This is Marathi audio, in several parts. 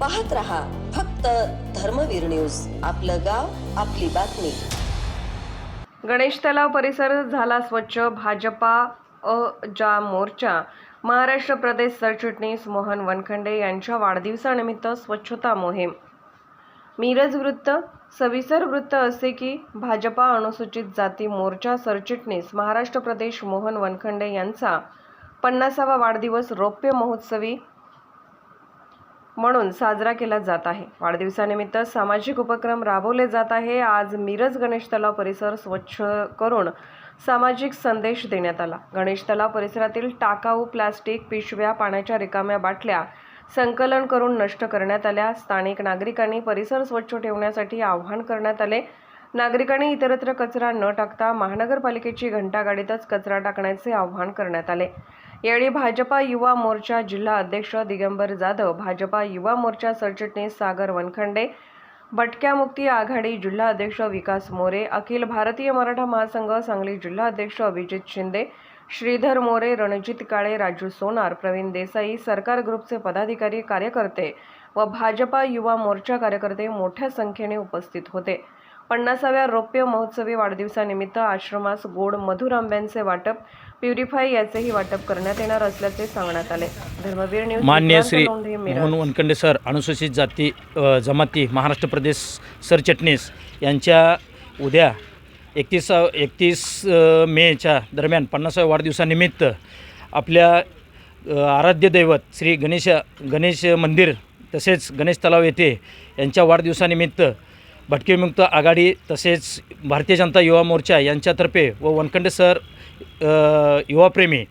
पाहत रहा फक्त धर्मवीर न्यूज. आपलं गाव आपली बातमी. गणेश तलाव परिसर झाला स्वच्छ. भाजपा अ जा मोर्चा. महाराष्ट्र प्रदेश सरचिटणीस मोहन वनखंडे यांच्या वाढदिवसानिमित्त स्वच्छता मोहीम. मिरज वृत्त. सविसर वृत्त असे की भाजपा अनुसूचित जाती मोर्चा सरचिटणीस महाराष्ट्र प्रदेश मोहन वनखंडे यांचा पन्नासावा वाढदिवस रौप्य महोत्सवी म्हणून साजरा केला जात आहे. वाढदिवसानिमित्त सामाजिक उपक्रम राबवले जात आहे. आज मिरज गणेश तलाव परिसर स्वच्छ करून सामाजिक संदेश देण्यात आला. गणेश तलाव परिसरातील टाकाऊ प्लास्टिक पिशव्या पाण्याच्या रिकाम्या बाटल्या संकलन करून नष्ट करण्यात आल्या. स्थानिक नागरिकांनी परिसर स्वच्छ ठेवण्यासाठी आवाहन करण्यात आले. नागरिकांनी इतरत्र कचरा न टाकता महानगरपालिकेची घंटागाडीतच कचरा टाकण्याचे आवाहन करण्यात आले. यावेळी भाजपा युवा मोर्चा जिल्हा अध्यक्ष दिगंबर जाधव भाजपा युवा मोर्चा सरचिटणीस सागर वनखंडे भटक्या मुक्ती आघाडी जिल्हा अध्यक्ष विकास मोरे अखिल भारतीय मराठा महासंघ सांगली जिल्हा अध्यक्ष अभिजित शिंदे श्रीधर मोरे रणजित काळे राजू सोनार प्रवीण देसाई सरकार ग्रुपचे पदाधिकारी कार्यकर्ते व भाजपा युवा मोर्चा कार्यकर्ते मोठ्या संख्येने उपस्थित होते. पन्नासाव्या रौप्य महोत्सवी वाढदिवसानिमित्त आश्रमास गोड मधुर आंब्यांचे वाटप प्युरिफाय याचेही वाटप करण्यात येणार असल्याचे सांगण्यात आले धर्मवीर न्यूज मान्य श्री. मोहन वनखंडे सर अनुसूचित जाती जमाती महाराष्ट्र प्रदेश सरचिटणीस यांच्या उद्या एकतीस एकतीस मेच्या दरम्यान पन्नासाव्या वाढदिवसानिमित्त आपल्या आराध्य दैवत श्री गणेश गणेश मंदिर तसेच गणेश तलाव येथे यांच्या वाढदिवसानिमित्त भटकेमुक्त आघाडी तसेच भारतीय जनता युवा मोर्चा यांच्यातर्फे व वनखंडे सर युवाप्रेमी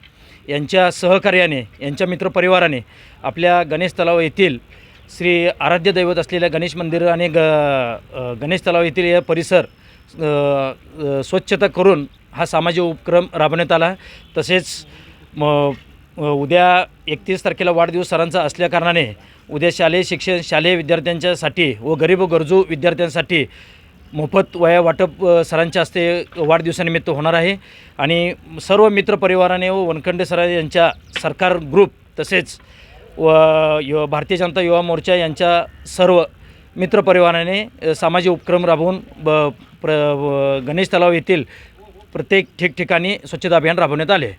यांच्या सहकार्याने यांच्या मित्रपरिवाराने आपल्या गणेश तलाव येथील श्री आराध्य दैवत असलेल्या गणेश मंदिर आणि ग गणेश तलाव येथील या परिसर स्वच्छता करून हा सामाजिक उपक्रम राबवण्यात आला. तसेच म उद्या एकतीस तारखेला वाढदिवस सरांचा असल्याकारणाने उद्या शालेय शिक्षण शालेय विद्यार्थ्यांच्यासाठी व गरीब गरजू विद्यार्थ्यांसाठी मोफत वया वाटप सरांच्या हस्ते वाढदिवसानिमित्त होणार आहे. आणि सर्व मित्रपरिवाराने व वनखंडे सर यांच्या सरकार ग्रुप तसेच व यु भारतीय जनता युवा मोर्चा यांच्या सर्व मित्रपरिवाराने सामाजिक उपक्रम राबवून ब प्र व गणेश तलाव येथील प्रत्येक ठिकठिकाणी स्वच्छता अभियान राबवण्यात आले.